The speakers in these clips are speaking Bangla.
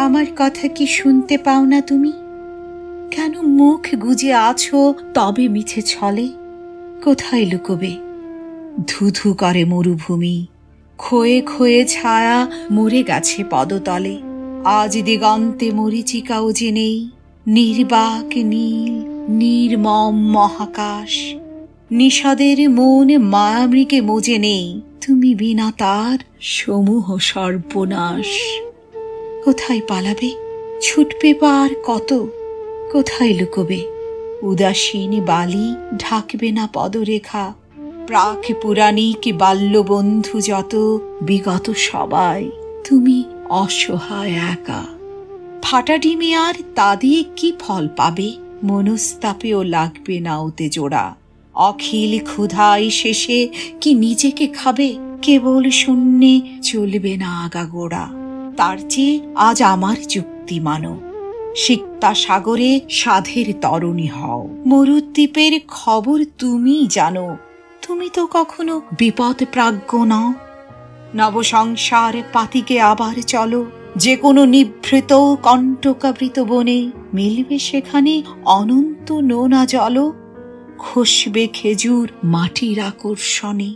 আমার কথা কি শুনতে পাও না তুমি? কেন মুখ গুজে আছো তবে মিছে ছলে? কোথায় লুকোবে? ধুধু করে মরুভূমি, ক্ষয়ে ক্ষয়ে ছায়া মরে গেছে পদতলে। আজ দিগন্তে মরিচিকাও যে নেই, নির্বাক নীল, নির্মম মহাকাশ। নিষাদের মন মায়ামৃগে মজে নেই, তুমি বিনা তার সমূহ সর্বনাশ। কোথায় পালাবে? ছুটবে পার কত? কোথায় লুকোবে? উদাসীন বালি ঢাকবে না পদরেখা? প্রাক পুরাণিক বাল্যবন্ধু যত, বিগত সবাই তুমি অসহায় একা। ফাটা ডিমে আর তা দিয়ে কি ফল পাবে? মনস্তাপেও লাগবে না ওতে জোড়া। অখিল ক্ষুধাই শেষে কি নিজেকে খাবে? কেবল শূন্যে চলবে না আগাগোড়া তার চেয়ে আজ আমার যুক্তি মানো। সিক্তা সাগরে সাধের তরণী হও। মরুদ্বীপের খবর তুমি জানো। তুমি তো কখনো বিপদ প্রাজ্ঞ নও। নবসংসার পাতিকে আবার চলো। যে কোনো নিভৃত কণ্টকাবৃত বনে মিলবে সেখানে অনন্ত নোনা জল খসবে খেজুর মাটির আকর্ষণে।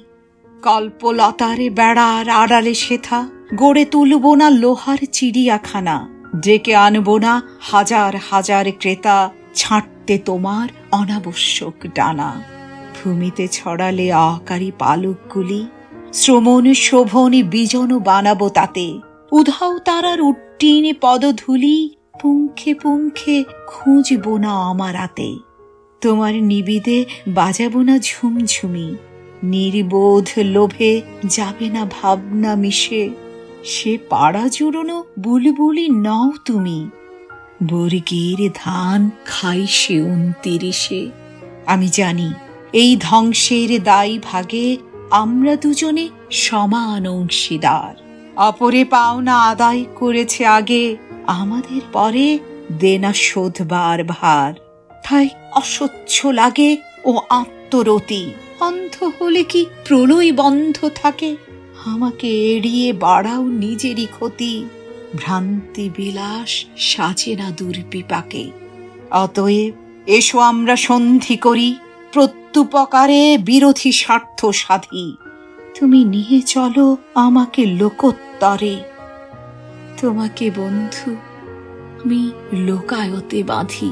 কল্পলতারে বেড়ার আড়ালে শেথা। গড়ে তুলব না লোহার চিড়িয়াখানা। ডেকে আনব না হাজার হাজার ক্রেতা, ছাঁটতে তোমার অনাবশ্যক ডানা। ভূমিতে ছড়ালে আকারী পালকগুলি, শ্রমণ শোভনে বিজন বানাবো তাতে। উধাও তারার উট্টিনে পদধূলি পুঙ্খে পুঙ্খে খুঁজবো না আমার হাতে তোমার নিবিদে বাজাবো না ঝুমঝুমি, নির্বোধ লোভে যাবে না ভাবনা মিশে। সে পাড়া জুড়োনো বুলবুলি নও তুমি। বর্গের ধান খাই সে উনতিরিশে। আমি জানি, এই ধ্বংসের দায়ী ভাগে আমরা দুজনে সমান অংশীদার। অপরে পাওনা আদায় করেছে আগে, আমাদের পরে দেনা শোধবার ভার। তাই অস্বচ্ছ লাগে ও আত্মরতি। অন্ধ হলে কি প্রলয় বন্ধ থাকে? আমাকে এড়িয়ে বাড়াও নিজেরই ক্ষতি। ভ্রান্তি বিলাস সাজে না দুর্বিপাকে। অতএব এসো আমরা সন্ধি করি, প্রত্যুপকারে বিরোধী স্বার্থ সাধি। তুমি নিয়ে চলো আমাকে লোকোত্তরে। তোমাকে বন্ধু, আমি লোকায়তে বাঁধি।